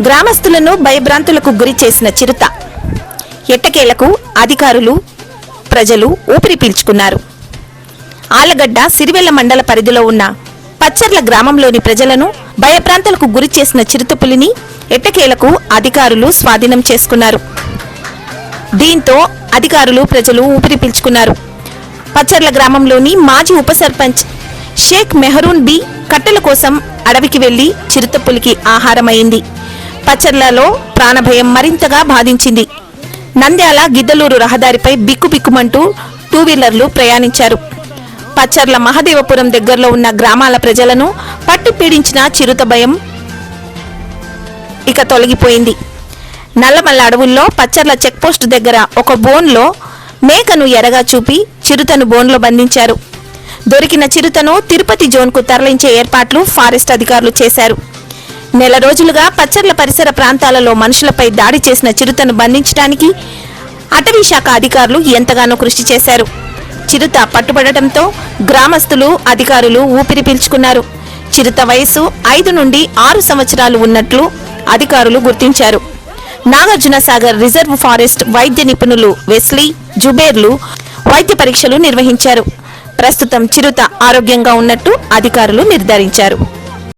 గ్రామస్తులను భయభ్రాంతులకు గురి చేసిన చిరుత. ఎట్టకేలకు అధికారులు ప్రజలు ఊపిరి పీల్చుకున్నారు. ఆలగడ్డ సిరివెల్ల మండల పరిధిలో ఉన్న పచ్చర్ల గ్రామంలోని ప్రజలను భయభ్రాంతులకు గురి చేసిన చిరుతపులిని ఎట్టకేలకు అధికారులు స్వాధీనం చేసుకున్నారు. దీంతో అధికారులు ప్రజలు ఊపిరి పీల్చుకున్నారు. పచ్చర్ల గ్రామంలోని మాజీ ఉప సర్పంచ్ షేక్ మెహరూన్ బి కట్టెల కోసం అడవికి వెళ్ళి చిరుతపులికి ఆహారమైంది. పచ్చర్లలో ప్రాణభయం మరింతగా బాధించింది. నంద్యాల గిద్దలూరు రహదారిపై బిక్కుబిక్కుమంటూ టూ వీలర్లు ప్రయాణించారు. పచ్చర్ల మహదేవపురం దగ్గరలో ఉన్న గ్రామాల ప్రజలను పట్టు పీడించిన చిరుత భయం ఇక తొలగిపోయింది. నల్లమల్ల అడవుల్లో పచ్చర్ల చెక్పోస్ట్ దగ్గర ఒక బోన్లో మేకను ఎరగా చూపి చిరుతను బోన్లో బంధించారు. దొరికిన చిరుతను తిరుపతి జోన్కు తరలించే ఏర్పాట్లు ఫారెస్ట్ అధికారులు చేశారు. నెల రోజులుగా పచ్చర్ల పరిసర ప్రాంతాలలో మనుషులపై దాడి చేసిన చిరుతను బంధించడానికి అటవీ శాఖ అధికారులు ఎంతగానో కృషి చేశారు. చిరుత పట్టుబడటంతో గ్రామస్తులు అధికారులు ఊపిరి పీల్చుకున్నారు. చిరుత వయసు ఐదు నుండి ఆరు సంవత్సరాలు ఉన్నట్లు అధికారులు గుర్తించారు. నాగార్జున సాగర్ రిజర్వ్ ఫారెస్ట్ వైద్య నిపుణులు వెస్లీ జుబేర్లు వైద్య పరీక్షలు నిర్వహించారు. ప్రస్తుతం చిరుత ఆరోగ్యంగా ఉన్నట్టు అధికారులు నిర్ధారించారు.